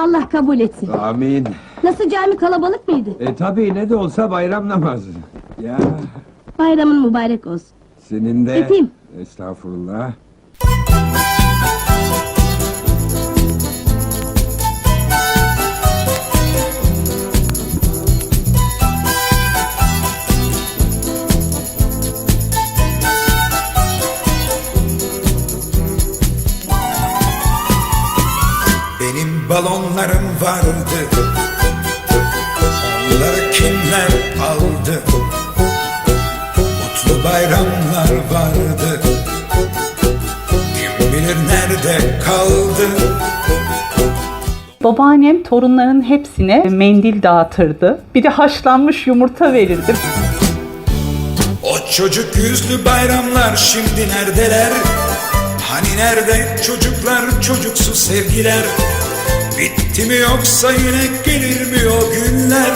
Allah kabul etsin. Amin. Nasıl cami kalabalık mıydı? E tabii ne de olsa bayram namazı. Ya Bayramın mübarek olsun. senin de... Öpeyim. Estağfurullah. Balonlarım vardı. Onları kimler aldı? Mutlu bayramlar vardı. Kim bilir nerede kaldı? Babaannem torunların hepsine mendil dağıtırdı. Bir de haşlanmış yumurta verirdi. O çocuk yüzlü bayramlar şimdi neredeler? Hani nerede çocuklar çocuksu sevgiler Bitti mi yoksa yine gelir mi o günler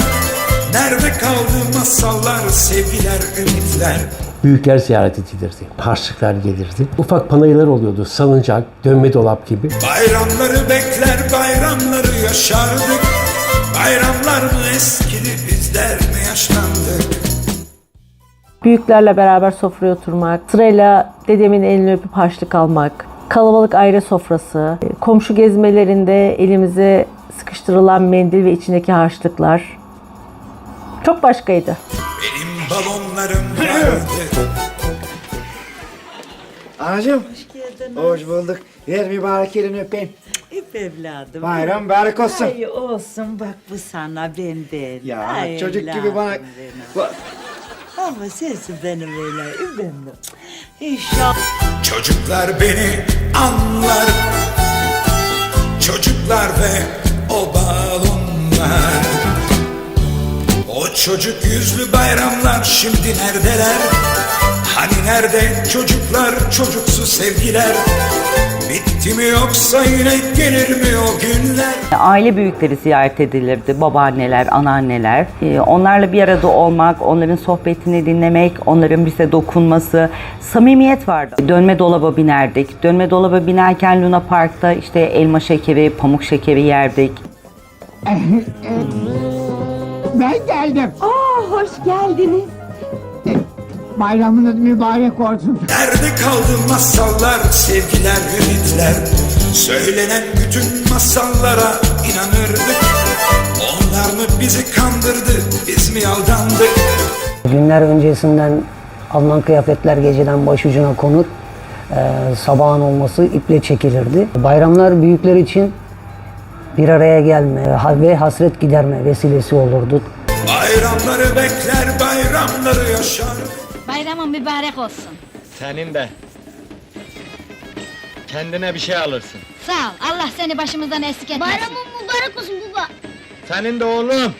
Nerede kaldı masallar sevgiler ümitler Büyükler ziyaret edilirdi. Harçlıklar gelirdi. Ufak panayırlar oluyordu. Salıncak, dönme dolap gibi. Bayramları bekler bayramları yaşardık Bayramlar mı eskidi bizler mi yaşlandık Büyüklerle beraber sofraya oturmak, sırayla dedemin elini öpüp harçlık almak, kalabalık aile sofrası, komşu gezmelerinde elimize sıkıştırılan mendil ve içindeki harçlıklar çok başkaydı. Benim balonlarım vardı Anacığım. Hoş geldin. Hoş bulduk. Ver mübarek elini öpeyim. Hep evladım. Bayram mübarek olsun. Ay olsun bak bu sana benden. Ya Ay çocuk gibi evladım bana... benim. Ba- Ama sensin benim öyle benim. İnşallah. Çocuklar beni anlar Ve o balonlar. O çocuk yüzlü bayramlar şimdi neredeler Hani nerede çocuklar çocuksu sevgiler Bitti mi yoksa yine gelir mi o günler Aile büyükleri ziyaret edilirdi, babaanneler, anaanneler. Ee, Onlarla bir arada olmak, onların sohbetini dinlemek, onların bize dokunması, samimiyet vardı. Dönme dolaba binerdik. Dönme dolaba binerken Luna Park'ta işte elma şekeri, pamuk şekeri yerdik. Ben geldim. Aa, hoş geldiniz. Bayramınız mübarek olsun. Nerede kaldı masallar, sevgiler, ümitler? Söylenen bütün masallara inanırdık. Onlar mı bizi kandırdı, biz mi aldandık? Günler öncesinden alınan kıyafetler geceden başucuna konur. Ee, sabahın olması iple çekilirdi. Bayramlar büyükler için bir araya gelme ve hasret giderme vesilesi olurdu. Bayramları bekler, bayramları yaşar. Bayramın mübarek olsun. Senin de. Kendine bir şey alırsın. Sağ ol. Allah seni başımızdan eksik etmesin. Bayramın mübarek olsun baba. Senin de oğlum.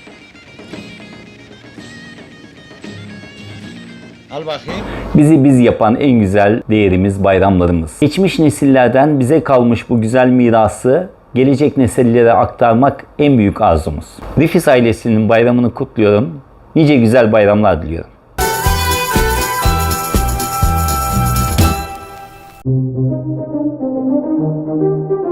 Al bakayım. Bizi biz yapan en güzel değerimiz bayramlarımız. Geçmiş nesillerden bize kalmış bu güzel mirası gelecek nesillere aktarmak en büyük arzumuz. Rifis ailesinin bayramını kutluyorum. Nice güzel bayramlar diliyorum. Thank you.